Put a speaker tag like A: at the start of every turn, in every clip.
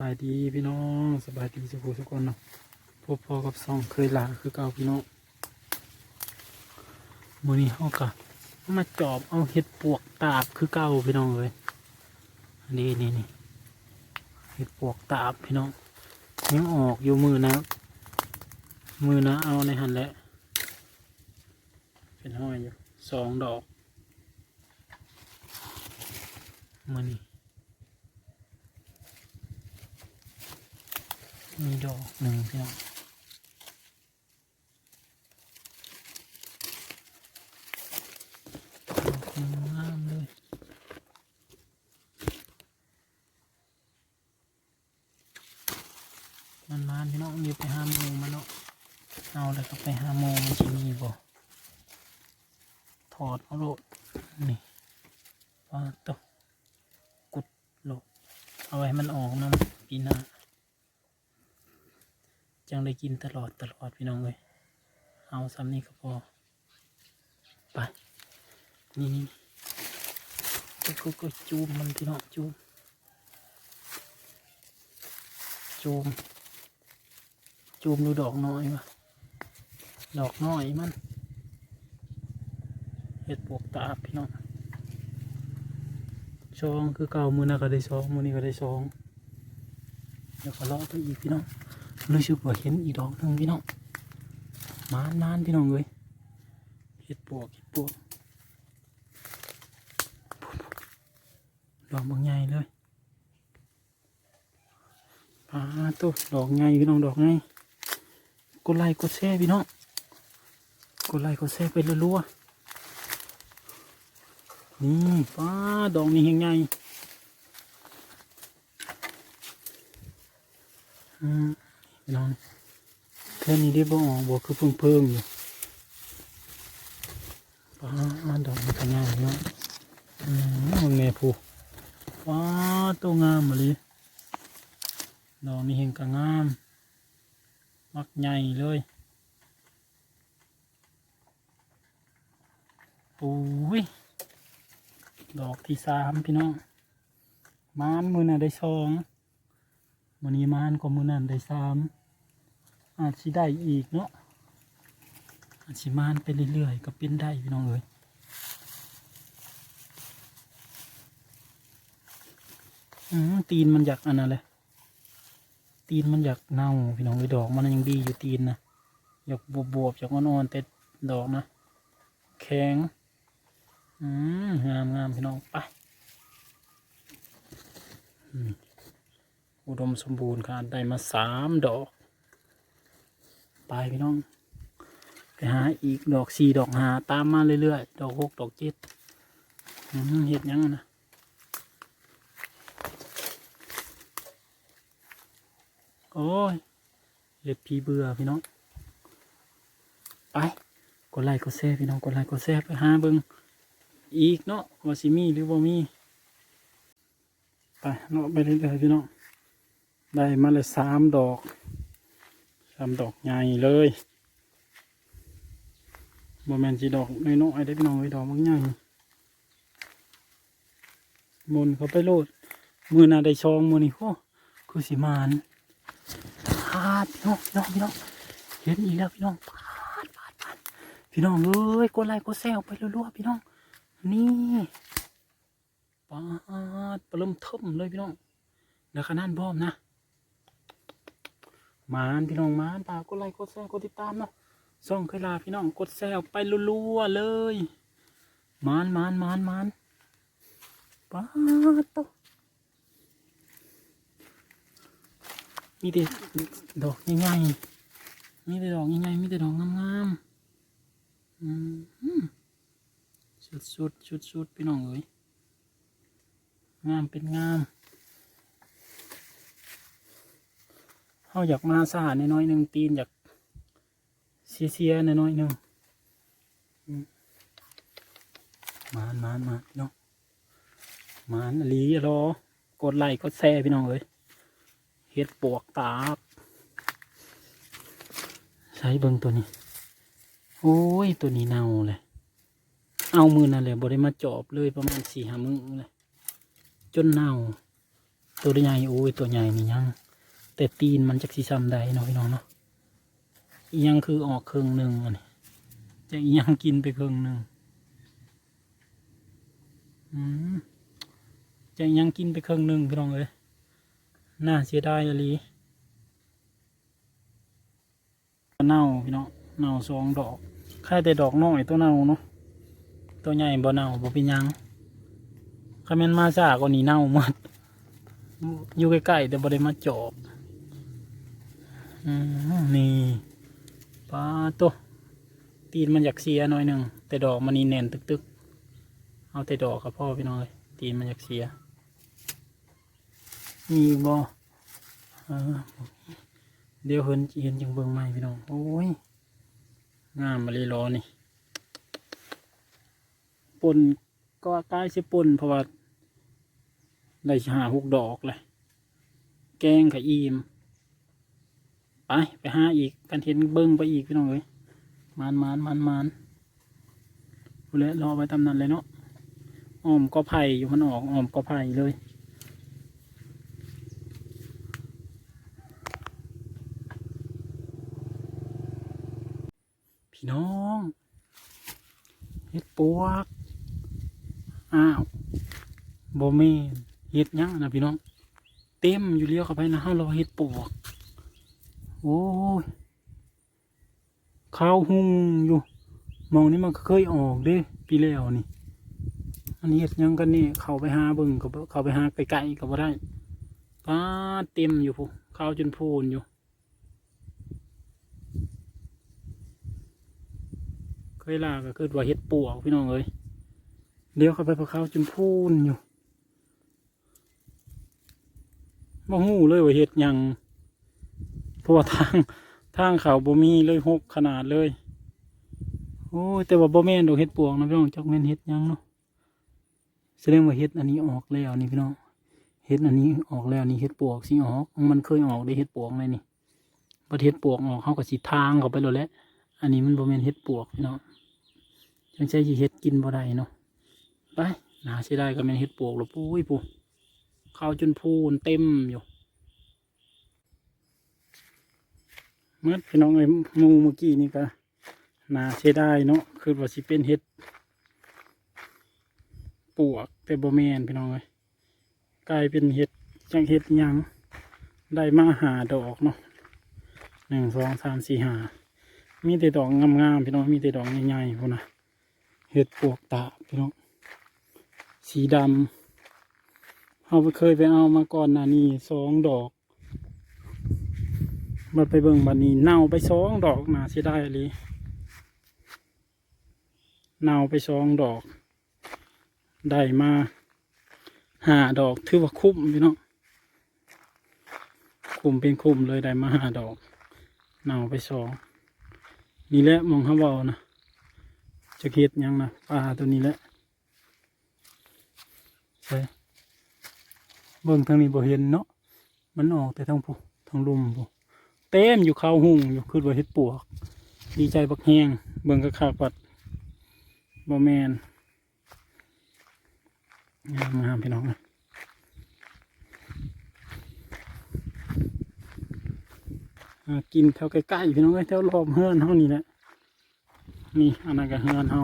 A: สบายดีพี่น้องสบายดีสุขทุกคนเนาะพบพอกับซองเคยหลาคือเก่าพี่น้องมื้อนี้เฮากะมาจอบเอาเห็ดปวกตาบคือเก่าพี่น้องเลยอันนี้นี่นี่เห็ดปวกตาบพี่น้องยังออกอยู่มือนะมือนะเอาในหันแหละเป็นห้อยอยู่สองดอกมือนี้ มีดอกหนึ่งพี่น้องงามเลยมันมาพี่น้องมีไปห้าโมงมาเนาะเอาเลยครับไปห้าโมงมันจะมีบ่ถอดเอาโลดนี่ปลาตกกุดโลดเอาไว้ให้มันออกนะปีหน้า จังได้กินตลอดตลอดพี่น้องเลยเอาซ้ำนี่ก็พอไปนี่นี่ก็ก็จูมมันพี่น้องจูมจูมจูมดูดอกน้อยวะดอกน้อยมันเห็ดปวกตาพี่น้องซองคือเก่ามือหน้าก็ได้ซองมือนี้ก็ได้ซองเดี๋ยวก็เลาะไปอีกพี่น้อง รู้สึกว่าเห็นอีดอกหนึ่งพี่น้องมานมานพี่น้องเลยเห็ดปวกเห็ดปวกดอกบางใหญ่เลยปลาตัวดอกใหญ่พี่น้องดอกใหญ่กดไลค์กดแชร์พี่น้องกดไลค์กดแชร์ไปรัวๆนี่ป้าดอกนี้เฮงใหญ่อืม พี่น้องแค่นี้ได้บ่ออกบ่คือเพิ่งเพิ่งอยู่ป้าดอกมันก็งามเนาะอืมมันแม่ผู้ว้าตัวงามมาเลยดอกนี้เห็นก็งาม มักใหญ่เลยปุ้ยดอกที่สามพี่น้องมานมือน่ะได้สองวันนี้มานก็มือนั่นได้สาม อาจสิได้อีกเนาะอาจสิมานไปเรื่อยๆก็เป็นได้พี่น้องเอ้ยอืมตีนมันอยากอันนั้นเลยตีนมันอยากเน่าพี่น้องเอ้ยดอกมันยังดีอยู่ตีนนะอยากบวบๆอยากอ่อนๆแต่ดอกนะแข็งอืมงามงามพี่น้องไปอุดมสมบูรณ์ค่ะได้มาสามดอก ไปพี่น้องไปหาอีกดอกสี่ดอกหาตามมาเรื่อยๆดอกหกดอกเจ็ดเห็ดยังนะโอ้ยเห็ดพีเบื่อพี่น้องไปกดไลค์กดแชร์พี่น้องกดไลค์กดแชร์ไปหาเบิงอีกเนาะว่าสิมีหรือบ่มีไปเนาะไปเรื่อยๆพี่น้องได้มาเลยสามดอก สามดอกใหญ่เลยบ่แมนจีดอกน้อยๆได้พี่น้องไอ้ยดอกมันใหญ่มนเขาไปโลด มือนาได้ชองมือนี่โอ้คือสีมานพาดพี่น้องพี่น้องพี่น้องเห็นอีกแล้วพี่น้องพาดพาดพาดพี่น้องเอ้ยกดไลค์กดแซวไปรัวๆพี่น้อง นี่ปาดปลาเริ่มเทิมเลยพี่น้องแล้วขนาดบอมนะ มานพี่น้องมานปากดไลค์กดแชร์กดติดตามเนาะส่องเคยลาพี่น้องกดแชร์ออกไปรัวๆเลยมานมานมานมานป้าดโตมีแต่ดอกง่ายๆมีแต่ดอกง่ายๆมีแต่ดอกงามๆอืมสุดสุดสุดสุดๆพี่น้องเอ้ยงามเป็นงาม เขาอยากมาสาในน้อยหนึ่งตีนอยากเสียเสียน้อยหนึ่งมานมานมาพี่น้องมานอหลีรอกดไลค์กดแชร์พี่น้องเอ้ยเฮ็ดปวกตาบใช้เบิ่งตัวนี้ โอ้ยตัวนี้เน่าเลยเอามือนั่นเลยบได้มาจอบเลยประมาณสี่ห้ามือเลยจนเน่าตัวใหญ่โอ้ยตัวใหญ่นี่ยัง แต่ตีนมันจักสิซ้ำได้เนาะพี่น้องเนาะอียังคือออกครึ่งหนึ่งอันนี้จะอียังกินไปครึ่งหนึ่งอืมจะอียังกินไปครึ่งหนึ่งพี่น้องเลยน่าเสียดายอะลีเน่าพี่น้องเน่าสองดอกแค่แต่ดอกน้อยตัวเน่าเนาะตัวใหญ่บ่เน่าบ่เป็นยังคาแมนมาซากว่านี้เน่าหมดอยู่ใกล้ๆแต่บ่ได้มาจอบ นี่ปลาตัวตีนมันอยากเสียหน่อยหนึ่งแต่ดอกมันนี่แน่นตึกๆ เอาแต่ดอกครับพ่อพี่น้อยตีนมันอยากเสีย มีบ่เอเดี๋ยวเห็นเห็นจังเบิ่งใหม่พี่น้องโอ้ยงามมาเลยรอนี่ปนก็ใกล้สิปนเพราะว่าได้หาหกดอกเลยแกงกับอีม ไป ไปหาอีกกันเห็นเบิ้งไปอีกพี่น้องเอ้ยมานมานมานมานพูดแล้วรอไปตำนั้นเลยเนาะอ้อมก็ไผ่อยู่มันออกอ้อมก็ไผ่เลยพี่น้องเฮ็ดปวกอ้าวโบเมนเฮ็ดยังนะพี่น้อง เต็มอยู่เลี้ยวเข้าไปนะเฮารอเฮ็ดปวก โอ้ยข้าวหุงอยู่มองนี่มันเคยออกเด้ปีแล้วนี่ อันนี้เฮ็ดยังกันนี่เขาไปหาบิ่งก็บ่เขาไปหาไกลๆก็บ่ได้ป้าเต็มอยู่พูข้าวจนพูนอยู่ เคยลาก็คือว่าเฮ็ดปวกพี่น้องเอ้ยเลี้ยวเข้าไปพอข้าวจนพูนอยู่บ่ฮู้เลยว่าเฮ็ดยัง ราะว่าทางทางเขาบ่มีเลยหกขนาดเลย โอ้แต่ว่าบ่แม่นดอกเฮ็ดปวกนะพี่น้องจักแม่นเฮ็ดยังเนาะแสดงว่าเฮ็ดอันนี้ออกแล้วนี่พี่น้องเฮ็ดอันนี้ออกแล้วนี่เฮ็ดปวกสิออก มันเคยออกได้เฮ็ดปวกเลยนี่พอเฮ็ดปวกออกเขาก็สิทางเขาไปแล้วแหละอันนี้มันบ่แม่นเฮ็ดปวกพี่น้องจังใจสิเฮ็ดกินบ่ได้เนาะไปน่าเสียดายก็แม่นเฮ็ดปวกแล้วปุ้ยปูข้าวจนพูนเต็มอยู่ เมื่อพี่น้องเอ้ยมูเมื่อกี้นี่ก็นาเสียดายเนาะคือว่าสิเป็นเห็ดปวกแต่บ่แมนพี่น้องเอ้ยกลายเป็นเห็ดจังเห็ดยังได้มาหาดอกเนาะหนึ่งสองสามสี่หามีแต่ดอกงามๆพี่น้องมีแต่ดอกใหญ่ๆพวกนะเห็ดปวกตาพี่น้องสีดำเราเคยไปเอามาก่อนหน้านี้สองดอก มาไปเบิ่งบันนี้เน่าไปสองดอกน่าเสียดายอีหลีเน่าไปสองดอก ได้มาห้าดอกถือว่าคุ้มพี่น้องคุ้มเป็นคุ้มเลยได้มาห้าดอกเน่าไปสองนี่แหละมองเขาเบานะจะเฮ็ดยังนะปลาตัวนี้แหละใช่เบิ่งทางนี้บ่เห็นเนาะมันออกแต่ทางผู้ทางลุมผู้ เต็มอยู่ข้าวหุงอยู่คือว่าเฮ็ดปวก ดีใจบักแหงเบิ่งกระคากัดบ่แมนงามงามพี่น้องนะกินแถวใกล้ๆพี่น้องเอ้ยแถวรอบเฮือนเฮานี่แหละนี่อันนั้นก็เฮือนเฮา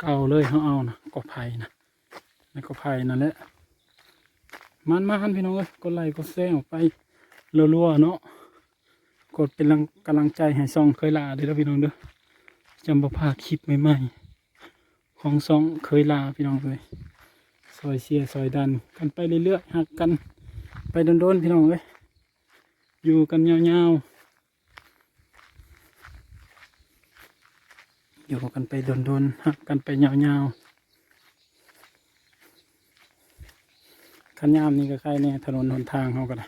A: เก่าเลยเฮาเอานะกอไผ่นะในกอไผ่นั่นแหละ มันมาหันพี่น้องเอ้ยกดไลค์กดแชร์ออกไปรัวๆเนาะกดเป็นกำลังใจให้ซองเคยลาเด้อพี่น้องเด้อจำบ่พาคลิปใหม่ๆของซองเคยลาพี่น้องเลยซอยเชียซอยดันกันไปเรื่อยๆหักกันไปโดนๆพี่น้องเอ้ยอยู่กันยาวๆอยู่กันไปโดนๆหักกันไปยาวๆ ขันยามนี่ก็ใครเนี่ยถนนหนทางเขาก็ได้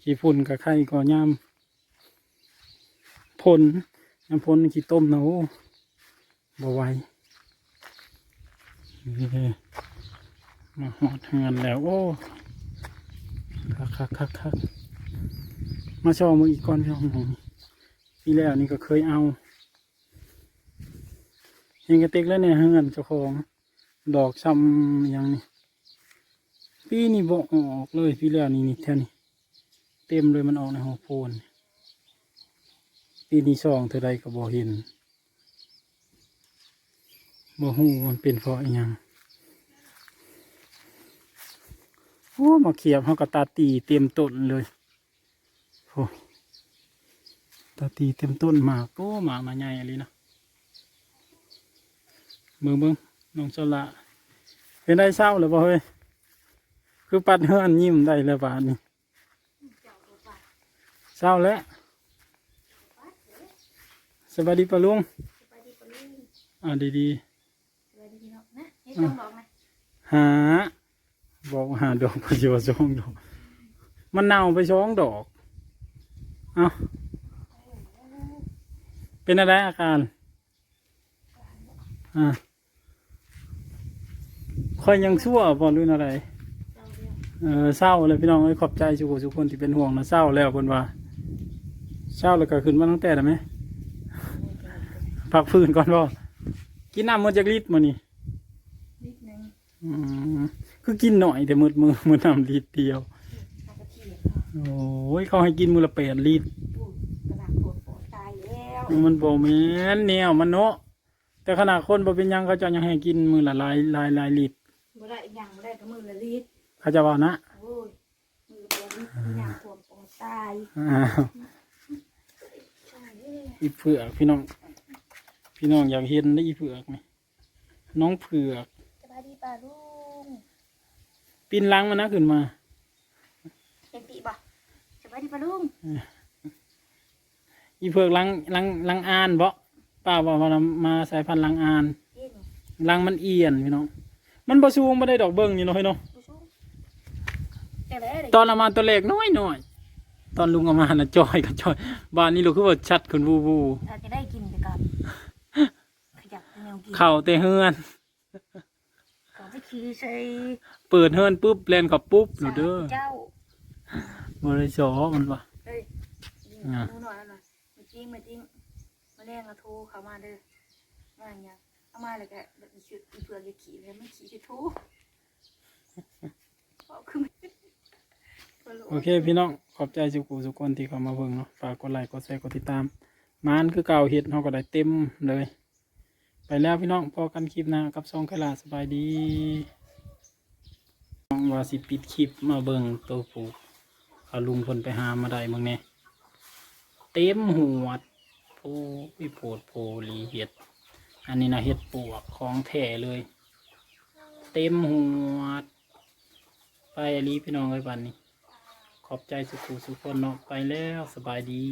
A: ขี้ฝุ่นก็ใครก็ยามพ่นยามพ่นขี้ต้มนะโอ้บ่ไหวนี่มาหอดเฮือนแล้วโอ้คักคักคักคักมาชอมืออีกก้อนพี่น้องของปีแล้วนี่ก็เคยเอาเฮงกระติกแล้วเนี่ยเฮือนเจ้าของ ดอกซ้ำย่างนี้ ปีนี้บ่ออกเลยปีแล้วนี่นี่แท่นี้เต็มเลยมันออกในหัวโพนปีนี้ซองเท่าใดก็บ่เห็นบ่ฮู้มันเป็นเพราะอิหยังโอ้มาเขียบเฮาก็ตาตีเต็มต้นเลยโอ้ตาตีเต็มต้นหมากโอ้หมากมาใหญ่เลยนะเบิ่งเบิ่งน้องสละเป็นได้เศร้าหรือเปล่าเฮ้ย คือปัดเฮือนยิ้มได้แล้วบาดนี้เศร้าแล้วสวัสดีปะลุง
B: ไปดีปะลุง
A: อ่าดี
B: สวัสดีพี่น้องนะนี่ต้องบอกนะ
A: ๆหา บอกว่าหาดอกไปอยู่สองดอก มันเน่าไปสองดอก เอาเป็นอะไรอาการอ่าค่อยยังชั่วบอลื่นอะไร
B: เจ้าเรื่อง
A: เออเศร้าเลยพี่น้องเอ้ยขอบใจทุกคนทุกคนที่เป็นห่วงนะเศร้าแล้วคนว่าเศร้าแล้วก็ขึ้นมาตั้งแต่ได้ไหมพักฟื้นก่อนบ่กินน้ำมันจากลิตรมานี่
B: นิดนึง
A: อืมคือกินหน่อยแต่มืดมือมือน้ำลิตรเดียว
B: ตากระเทียม
A: โอ้ยเขาให้กินมือละแปดลิตร
B: ปูดกระดาษปวดปวดตายแล้ว
A: มันบ่แม่นแนวมันเนาะแต่ขนาดคนบ่เป็นหยังเขาจะยังให้กินมือละหลายหลายหลายลิตร
B: บ่ได้อีกอย่างบ่ได้ก็มือละลิตร
A: เขาจะว่านะ
B: โอ้ยมือละลิตรอย่างปวดปวดตาย
A: อ้าว
B: ใช่เอ้ย
A: อีเผือกพี่น้อง พี่น้องอยากเห็นได้อีเผือกไหมน้องเผือก
B: สบายดีป่าลุง
A: ปีนหลังมันนะขึ้นมา
B: เป็นปีบ่สบายดีป่าลุง
A: อีเผือกหลังหลังหลังอานบ่ป้าบอกว่ามาสายพันธุ์หลังอาน
B: เย็น
A: หลังมันเอียนพี่น้องมันบ่สูงบ่ได้ดอกเบิ่งนี่เนาะพี่น้อง
B: ผู้ชมแต่แล้ว
A: ตอนละมาตัวเล็กน้อยน้อย ตอนลุงเอามาน่ะจอยก็จอย บ้านนี้ลูกคือว่าชัดขึ้นวูวู
B: อาจจะได้กินไปก่อนขยับแนวกิน
A: เข้าแต่เฮือน
B: ก็ไปขี่ใส่
A: เปิดเฮือนปุ๊บแล่นกับปุ๊บหนูเด้อ
B: เจ้า
A: บ่ได้สอมันว่า
B: เฮ้ยยิง
A: อะ
B: หนูหน่อยหน่อยมาจิ้งมาจิ้งมาเรียกมาโทรเขามาเด้อมาอย่างเงี้ยเอามาเลยแกแบบอีชุดอีเผือกอย่าขี่เลยไม่ขี่จะทูบอกคือไม่
A: โอเคพี่น้องขอบใจสุกูสุกคนที่เข้ามาเบิ่งเนาะฝากกดไลค์กดแชร์กดติดตามมานคือเก่าเฮ็ดเฮาก็ได้เต็มเลย ไปแล้วพี่น้องพอกันคลิปหน้ากับซองไคลาสบายดีว่าสิปิดคลิปมาเบิ่งตัวผูเอาลุงพนไปหามาได้เบิ่งแน่เต็มหัวดโอ้ยโพดโพลีเห็ด อันนี้นะเห็ดปวกของแท้เลย เต็มหัวไปอลีพี่น้องไว้บันนี้ ขอบใจสุขุสุขคนเนาะไปแล้วสบายดี